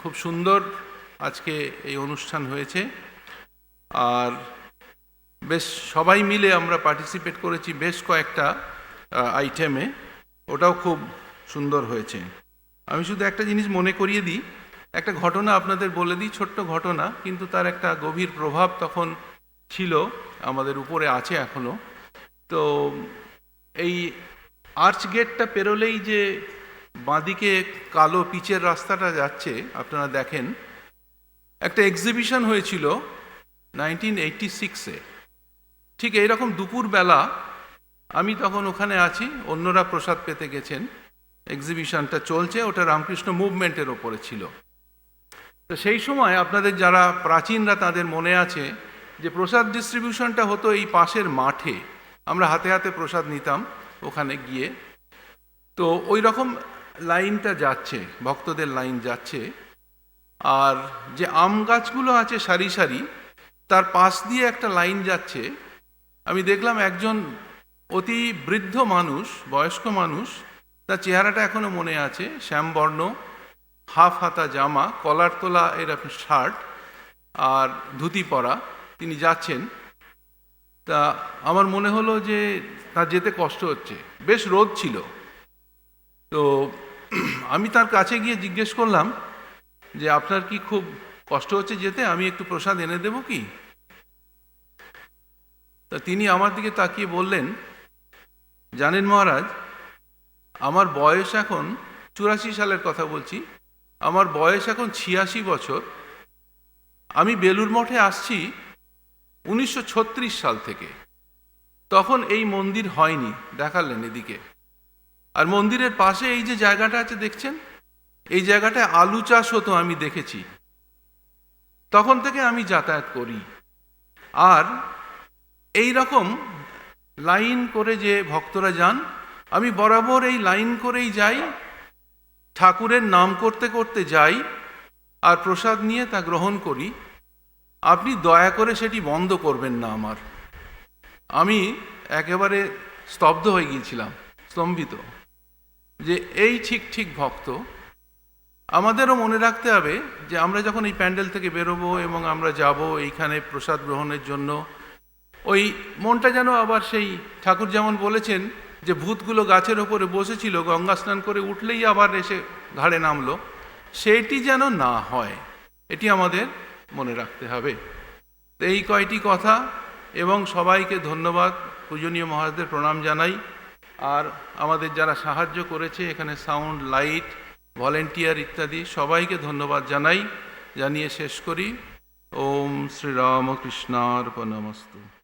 খুব সুন্দর আজকে এই অনুষ্ঠান হয়েছে। আর বেশ সবাই মিলে আমরা পার্টিসিপেট করেছি বেশ কয়েকটা আইটেমে ওটাও খুব সুন্দর হয়েছে। আমি শুধু একটা জিনিস মনে করিয়ে দিই, একটা ঘটনা আপনাদের বলে দিই, ছোট্ট ঘটনা, কিন্তু তার একটা গভীর প্রভাব তখন ছিল, আমাদের উপরে আছে এখনও তো এই আর্চ গেটটা পেরোলেই যে বাঁদিকে কালো পিচের রাস্তাটা যাচ্ছে, আপনারা দেখেন। একটা এক্সিবিশন হয়েছিল নাইনটিন এইটটি সিক্সে ঠিক এইরকম দুপুরবেলা আমি তখন ওখানে আছি, অন্যরা প্রসাদ পেতে গেছেন। এক্সিবিশনটা চলছে, ওটা রামকৃষ্ণ মুভমেন্টের ওপরে ছিল। তো সেই সময় আপনাদের যারা প্রাচীনরা তাদের মনে আছে যে প্রসাদ ডিস্ট্রিবিউশনটা হতো এই পাশের মাঠে। আমরা হাতে হাতে প্রসাদ নিতাম ওখানে গিয়ে। তো ওই রকম লাইনটা যাচ্ছে, ভক্তদের লাইন যাচ্ছে, আর যে আম গাছগুলো আছে সারি সারি, তার পাশ দিয়ে একটা লাইন যাচ্ছে। আমি দেখলাম একজন অতি বৃদ্ধ মানুষ, বয়স্ক মানুষ, তার চেহারাটা এখনও মনে আছে, শ্যামবর্ণ, হাফ হাতা জামা, কলার তোলা এরকম শার্ট, আর ধুতি পরা, তিনি যাচ্ছেন। তা আমার মনে হলো যে তার যেতে কষ্ট হচ্ছে। বেশ রোদ ছিল। তো আমি তার কাছে গিয়ে জিজ্ঞেস করলাম যে, আপনার কি খুব কষ্ট হচ্ছে যেতে? আমি একটু প্রসাদ এনে দেবো কি? তা তিনি আমার দিকে তাকিয়ে বললেন, জানেন মহারাজ, আমার বয়স এখন চুরাশি সালের কথা বলছি। আমার বয়স এখন ছিয়াশি বছর। আমি বেলুর মঠে আসছি উনিশশো ছত্রিশ সাল থেকে। তখন এই মন্দির হয়নি, দেখালেন এদিকে। আর মন্দিরের পাশে এই যে জায়গাটা আছে, দেখছেন? এই জায়গাটায় আলু চাষ হতো আমি দেখেছি। তখন থেকে আমি যাতায়াত করি। আর এই রকম লাইন করে যে ভক্তরা যান, আমি বরাবর এই লাইন করেই যাই, ঠাকুরের নাম করতে করতে যাই, আর প্রসাদ নিয়ে তা গ্রহণ করি। আপনি দয়া করে সেটি বন্ধ করবেন না আমার। আমি একেবারে স্তব্ধ হয়ে গিয়েছিলাম, স্তম্ভিত। যে এই ঠিক ঠিক ভক্ত, আমাদেরও মনে রাখতে হবে যে আমরা যখন এই প্যান্ডেল থেকে বেরোবো এবং আমরা যাব এইখানে প্রসাদ গ্রহণের জন্য, ওই মনটা যেন আবার সেই ঠাকুর যেমন বলেছেন যে ভূতগুলো গাছের ওপরে বসেছিল, গঙ্গা স্নান করে উঠলেই আবার এসে ঘাড়ে নামলো সেইটি যেন না হয়, এটি আমাদের মনে রাখতে হবে। এই কয়টি কথা এবং সবাইকে ধন্যবাদ। পূজনীয় মহারাজদের প্রণাম জানাই। আর আমাদের যারা সাহায্য করেছে, এখানে সাউন্ড, লাইট, ভলেন্টিয়ার ইত্যাদি, সবাইকে ধন্যবাদ জানাই, জানিয়ে শেষ করি। ওম শ্রীরামকৃষ্ণার্পণমস্তু।